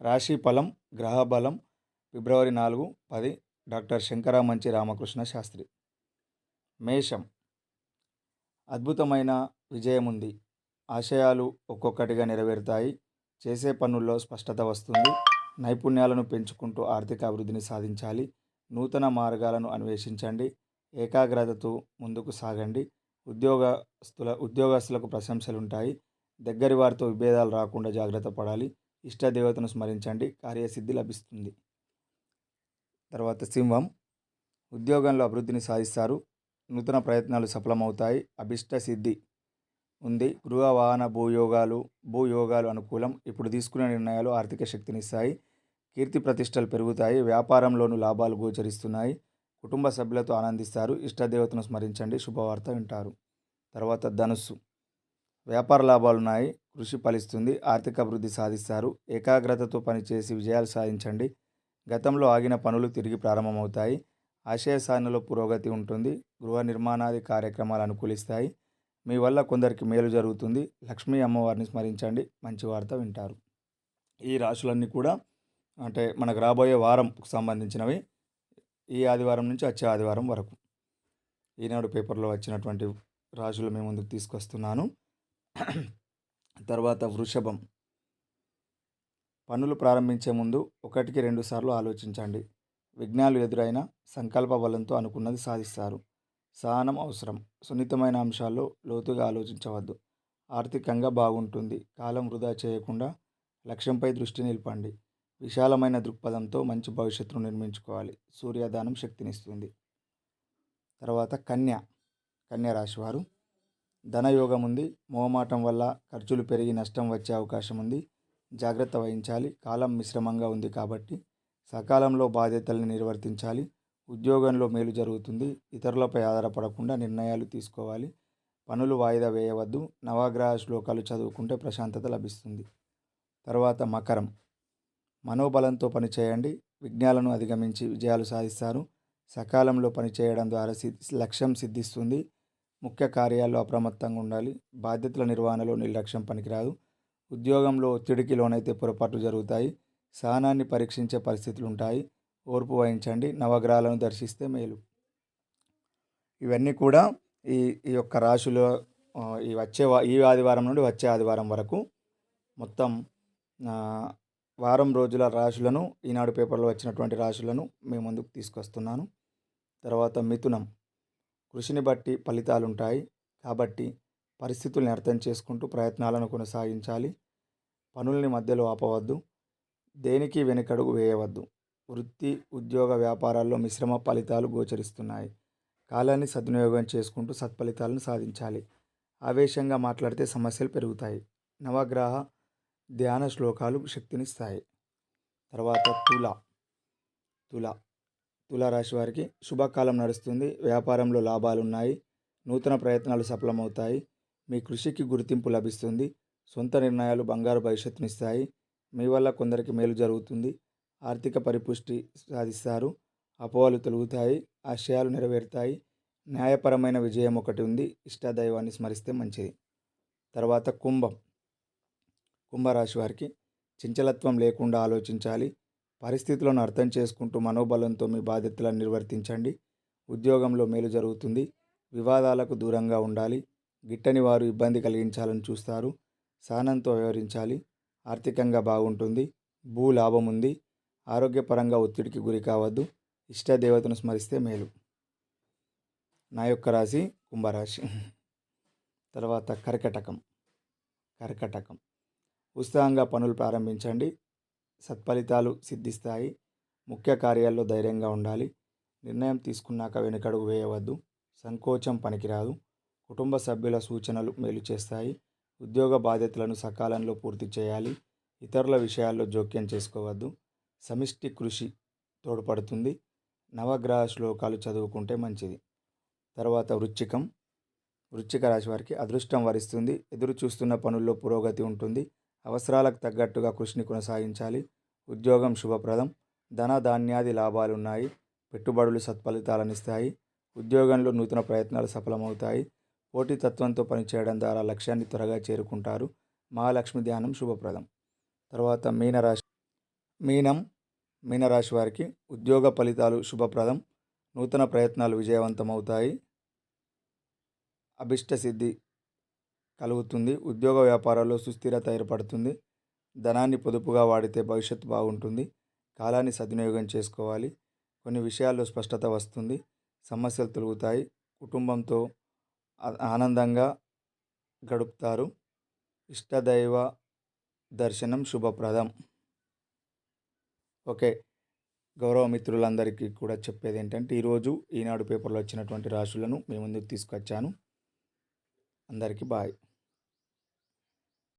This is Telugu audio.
రాశి ఫలం గ్రహ బలం ఫిబ్రవరి నాలుగు పది డాక్టర్ శంకరామంచి రామకృష్ణ శాస్త్రి. మేషం. అద్భుతమైన విజయం ఉంది ఆశయాలు ఒక్కొక్కటిగా నెరవేరుతాయి. చేసే పనుల్లో స్పష్టత వస్తుంది. నైపుణ్యాలను పెంచుకుంటూ ఆర్థిక అభివృద్ధిని సాధించాలి. నూతన మార్గాలను అన్వేషించండి. ఏకాగ్రతతో ముందుకు సాగండి. ఉద్యోగస్తుల ఉద్యోగస్తులకు ప్రశంసలు ఉంటాయి దగ్గరి వారితో విభేదాలు రాకుండా జాగ్రత్త పడాలి. ఇష్టదేవతను స్మరించండి. కార్యసిద్ధి లభిస్తుంది. తర్వాత సింహం. ఉద్యోగంలో అభివృద్ధిని సాధిస్తారు. నూతన ప్రయత్నాలు సఫలమవుతాయి. అభిష్ట సిద్ధి ఉంది. గృహ వాహన భూయోగాలు భూయోగాలు అనుకూలం. ఇప్పుడు తీసుకునే నిర్ణయాలు ఆర్థిక శక్తిని ఇస్తాయి. కీర్తి ప్రతిష్టలు పెరుగుతాయి. వ్యాపారంలోనూ లాభాలు గోచరిస్తున్నాయి. కుటుంబ సభ్యులతో ఆనందిస్తారు. ఇష్టదేవతను స్మరించండి. శుభవార్త వింటారు. తర్వాత ధనుస్సు. వ్యాపార లాభాలు ఉన్నాయి కృషి ఫలిస్తుంది ఆర్థిక అభివృద్ధి సాధిస్తారు. ఏకాగ్రతతో పనిచేసి విజయాలు సాధించండి. గతంలో ఆగిన పనులు తిరిగి ప్రారంభమవుతాయి. ఆశయ సాధనలో పురోగతి ఉంటుంది. గృహ నిర్మాణాది కార్యక్రమాలు అనుకూలిస్తాయి. మీ వల్ల కొందరికి మేలు జరుగుతుంది. లక్ష్మీ అమ్మవారిని స్మరించండి. మంచి వార్త వింటారు. ఈ రాశులన్నీ కూడా అంటే మనకు రాబోయే వారంకు సంబంధించినవి. ఈ ఆదివారం నుంచి వచ్చే ఆదివారం వరకు. ఈనాడు పేపర్లో వచ్చినటువంటి రాశులు మేము ముందుకు తీసుకొస్తున్నాను. తర్వాత వృషభం. పనులు ప్రారంభించే ముందు ఒకటికి రెండు సార్లు ఆలోచించండి. విఘ్నాలు ఎదురైన సంకల్ప బలంతో అనుకున్నది సాధిస్తారు. సహనం అవసరం. సున్నితమైన అంశాల్లో లోతుగా ఆలోచించవద్దు. ఆర్థికంగా బాగుంటుంది. కాలం వృధా చేయకుండా లక్ష్యంపై దృష్టి నిలపండి. విశాలమైన దృక్పథంతో మంచి భవిష్యత్తును నిర్మించుకోవాలి. సూర్యదానం శక్తినిస్తుంది. తర్వాత కన్య. కన్య రాశివారు ధనయోగం ఉంది. మోహమాటం వల్ల ఖర్చులు పెరిగి నష్టం వచ్చే అవకాశం ఉంది. జాగ్రత్త వహించాలి. కాలం మిశ్రమంగా ఉంది కాబట్టి సకాలంలో బాధ్యతల్ని నిర్వర్తించాలి. ఉద్యోగంలో మేలు జరుగుతుంది. ఇతరులపై ఆధారపడకుండా నిర్ణయాలు తీసుకోవాలి. పనులు వాయిదా వేయవద్దు. నవగ్రహ శ్లోకాలు చదువుకుంటే ప్రశాంతత లభిస్తుంది. తర్వాత మకరం. మనోబలంతో పనిచేయండి. విఘ్నాలను అధిగమించి విజయాలు సాధిస్తారు. సకాలంలో పనిచేయడం ద్వారా లక్ష్యం సిద్ధిస్తుంది. ముఖ్య కార్యాల్లో అప్రమత్తంగా ఉండాలి. బాధ్యతల నిర్వహణలో నిర్లక్ష్యం పనికిరాదు. ఉద్యోగంలో ఒత్తిడికి లోనైతే పొరపాట్లు జరుగుతాయి. సహనాన్ని పరీక్షించే పరిస్థితులు ఉంటాయి ఓర్పు వహించండి. నవగ్రహాలను దర్శిస్తే మేలు. ఇవన్నీ కూడా ఈ ఈ యొక్క రాశులు ఈ వచ్చే ఈ ఆదివారం నుండి వచ్చే ఆదివారం వరకు మొత్తం వారం రోజుల రాశులను ఈనాడు పేపర్లో వచ్చినటువంటి రాశులను మేము ముందుకు తీసుకొస్తున్నాను. తర్వాత మిథునం. కృషిని బట్టి ఫలితాలు ఉంటాయి కాబట్టి పరిస్థితుల్ని అర్థం చేసుకుంటూ ప్రయత్నాలను కొనసాగించాలి. పనుల్ని మధ్యలో ఆపవద్దు. దేనికి వెనుకడుగు వేయవద్దు. వృత్తి ఉద్యోగ వ్యాపారాల్లో మిశ్రమ ఫలితాలు గోచరిస్తున్నాయి. కాలాన్ని సద్వినియోగం చేసుకుంటూ సత్ఫలితాలను సాధించాలి. ఆవేశంగా మాట్లాడితే సమస్యలు పెరుగుతాయి. నవగ్రహ ధ్యాన శ్లోకాలు శక్తినిస్తాయి. తర్వాత తుల. తుల. తులారాశి వారికి శుభకాలం నడుస్తుంది. వ్యాపారంలో లాభాలు ఉన్నాయి నూతన ప్రయత్నాలు సఫలమవుతాయి. మీ కృషికి గుర్తింపు లభిస్తుంది. సొంత నిర్ణయాలు బంగారు భవిష్యత్తునిస్తాయి. మీ వల్ల కొందరికి మేలు జరుగుతుంది. ఆర్థిక పరిపుష్టి సాధిస్తారు. అపోహలు తొలుగుతాయి. ఆశయాలు నెరవేరుతాయి. న్యాయపరమైన విజయం ఒకటి ఉంది. ఇష్టదైవాన్ని స్మరిస్తే మంచిది. తర్వాత కుంభం. కుంభరాశి వారికి చంచలత్వం లేకుండా ఆలోచించాలి. పరిస్థితులను అర్థం చేసుకుంటూ మనోబలంతో మీ బాధ్యతలను నిర్వర్తించండి. ఉద్యోగంలో మేలు జరుగుతుంది. వివాదాలకు దూరంగా ఉండాలి. గిట్టని వారు ఇబ్బంది కలిగించాలని చూస్తారు. సహనంతో వ్యవహరించాలి. ఆర్థికంగా బాగుంటుంది. భూ లాభం ఉంది. ఆరోగ్యపరంగా ఒత్తిడికి గురి కావద్దు. ఇష్టదేవతను స్మరిస్తే మేలు. నా యొక్క రాశి కుంభరాశి. తర్వాత కర్కటకం. కర్కటకం. ఉత్సాహంగా పనులు ప్రారంభించండి. సత్ఫలితాలు సిద్ధిస్తాయి. ముఖ్య కార్యాల్లో ధైర్యంగా ఉండాలి. నిర్ణయం తీసుకున్నాక వెనుకడుగు వేయవద్దు. సంకోచం పనికిరాదు. కుటుంబ సభ్యుల సూచనలు మేలు చేస్తాయి. ఉద్యోగ బాధ్యతలను సకాలంలో పూర్తి చేయాలి. ఇతరుల విషయాల్లో జోక్యం చేసుకోవద్దు. సమిష్టి కృషి తోడ్పడుతుంది. నవగ్రహ శ్లోకాలు చదువుకుంటే మంచిది. తర్వాత వృచ్చికం. వృచ్చిక రాశి వారికి అదృష్టం వరిస్తుంది. ఎదురు చూస్తున్న పనుల్లో పురోగతి ఉంటుంది. అవసరాలకు తగ్గట్టుగా కృషిని కొనసాగించాలి. ఉద్యోగం శుభప్రదం. ధన ధాన్యాది లాభాలున్నాయి పెట్టుబడులు సత్ఫలితాలనిస్తాయి ఉద్యోగంలో నూతన ప్రయత్నాలు సఫలమవుతాయి. పోటీతత్వంతో పనిచేయడం ద్వారా లక్ష్యాన్ని త్వరగా చేరుకుంటారు. మహాలక్ష్మి ధ్యానం శుభప్రదం. తర్వాత మీనరాశి మీనం మీనరాశి వారికి ఉద్యోగ ఫలితాలు శుభప్రదం. నూతన ప్రయత్నాలు విజయవంతమవుతాయి. అభిష్ట సిద్ధి కలుగుతుంది. ఉద్యోగ వ్యాపారాల్లో సుస్థిరత ఏర్పడుతుంది. ధనాన్ని పొదుపుగా వాడితే భవిష్యత్తు బాగుంటుంది. కాలాన్ని సద్వినియోగం చేసుకోవాలి. కొన్ని విషయాల్లో స్పష్టత వస్తుంది. సమస్యలు తొలుగుతాయి. కుటుంబంతో ఆనందంగా గడుపుతారు. ఇష్టదైవ దర్శనం శుభప్రదం. ఓకే. గౌరవ మిత్రులందరికీ కూడా చెప్పేది ఏంటంటే ఈరోజు ఈనాడు పేపర్లో వచ్చినటువంటి రాశులను మీ ముందుకు తీసుకొచ్చాను. అందరికీ బాయ్.